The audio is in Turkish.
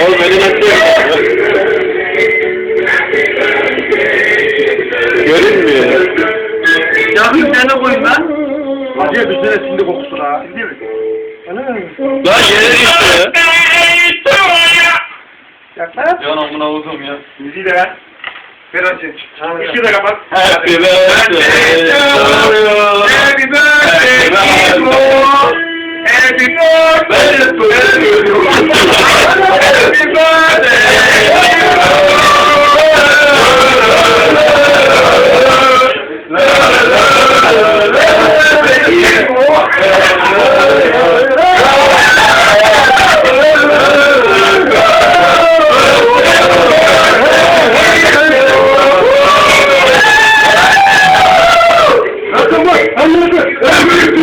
Oğlum beni bekliyor. Görünmüyor. Ya bir tane koyun lan. Hacıya bir sene sindi kokusuna. ha. Değil mi? Lan yere düştü. Yaklaş. Can amına oğlum ya. Müziği de ver. Ver hacı. Işığı da kapat. Happy birthday to you. Happy birthday to you. Happy birthday Amen.